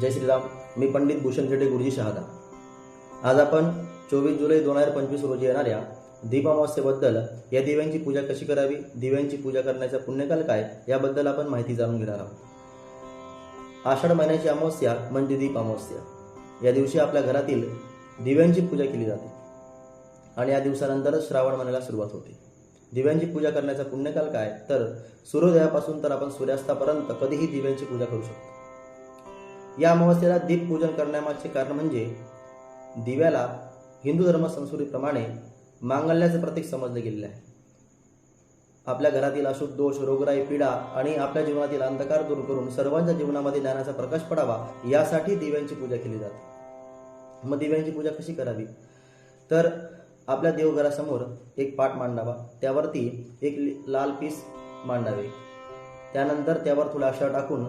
जय श्रीराम. मी पंडित भूषण खेडे गुरुजी शहादा. आज आपण चोवीस जुलै दोन हजार पंचवीस रोजी येणाऱ्या दीपामावस्येबद्दल या दिव्यांची पूजा कशी करावी दिव्यांची पूजा करण्याचा पुण्यकाल काय याबद्दल आपण माहिती जाणून घेणार आहोत. आषाढ महिन्याची अमावस्या म्हणजे दीप अमावस्या या दिवशी आपल्या घरातील दिव्यांची पूजा केली जाते आणि या दिवसानंतरच श्रावण महिन्याला सुरुवात होते. दिव्यांची पूजा करण्याचा पुण्यकाल काय तर सूर्योदयापासून तर आपण सूर्यास्तापर्यंत कधीही दिव्यांची पूजा करू शकतो. या अमावस्येला दीप पूजन करण्यामागचे कारण म्हणजे दिव्याला हिंदू धर्म संस्कृतीप्रमाणे मांगल्याचे प्रतीक समजले गेलेले आहे. आपल्या घरातील अशुभ दोष रोगराई पीडा आणि आपल्या जीवनातील अंधकार दूर करून सर्वांच्या जीवनामध्ये ज्ञानाचा प्रकाश पडावा यासाठी दिव्यांची पूजा केली जाते. मग दिव्यांची पूजा कशी करावी? तर आपल्या देवघरासमोर एक पाट मांडावा. त्यावरती एक लाल पीस मांडावे. त्यानंतर त्यावर थोडा आशा टाकून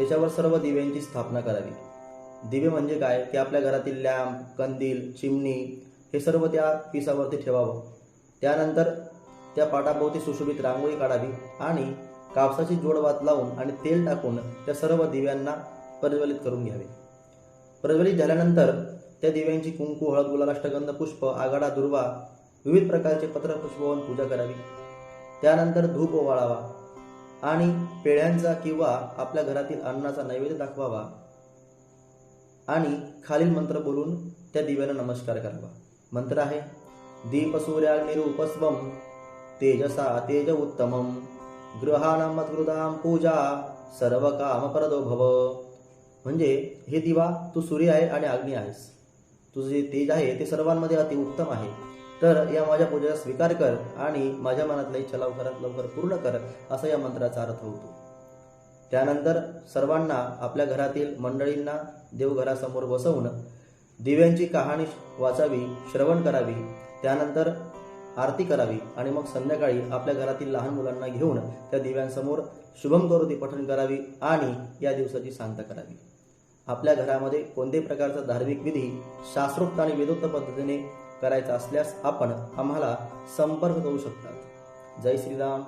त्याच्यावर सर्व दिव्यांची स्थापना करावी. दिवे म्हणजे काय? की आपल्या घरातील लॅम्प कंदील चिमणी हे सर्व त्या पिसावरती ठेवावं. त्यानंतर त्या पाटाभोवती सुशोभित रांगोळी काढावी आणि कापसाची जोडवात लावून आणि तेल टाकून त्या सर्व दिव्यांना प्रज्वलित करून घ्यावे. प्रज्वलित झाल्यानंतर त्या दिव्यांची कुंकू हळद गुलाल अष्टगंध पुष्प आगाडा दुर्वा विविध प्रकारचे पत्रपुष्प वाहून पूजा करावी. त्यानंतर धूप ओवाळावा. आणि पेढ्यांचा किंवा आपल्या घरातील अन्नाचा नैवेद्य दाखवावा. आणि खालील मंत्र बोलून त्या दिव्याला नमस्कार करावा. मंत्र आहे दीप सूर्याग्निरूपस्वम तेजसा तेज उत्तमम गृहाणाम मत्कृताम पूजा सर्व काम परदो भव. म्हणजे हे दिवा तू सूर्य आहे आणि अग्नी आहेस. तुझं जे तेज आहे ते सर्वांमध्ये अतिउत्तम आहे. तर या माझ्या पूजेचा स्वीकार कर आणि माझ्या मनातल्या इच्छा लवकरात लवकर पूर्ण कर असा या मंत्राचा अर्थ होतो. त्यानंतर सर्वांना आपल्या घरातील मंडळींना देवघरासमोर बसवून दिव्यांची कहाणी वाचावी श्रवण करावी. त्यानंतर आरती करावी आणि मग संध्याकाळी आपल्या घरातील लहान मुलांना घेऊन त्या दिव्यांसमोर शुभम करोती पठण करावी आणि या दिवसाची सांगता करावी. आपल्या घरामध्ये कोणत्याही प्रकारचा धार्मिक विधी शास्त्रोक्त आणि वेदोक्त पद्धतीने करायचा असल्यास आपण आम्हाला संपर्क करू शकतात. जय श्रीराम.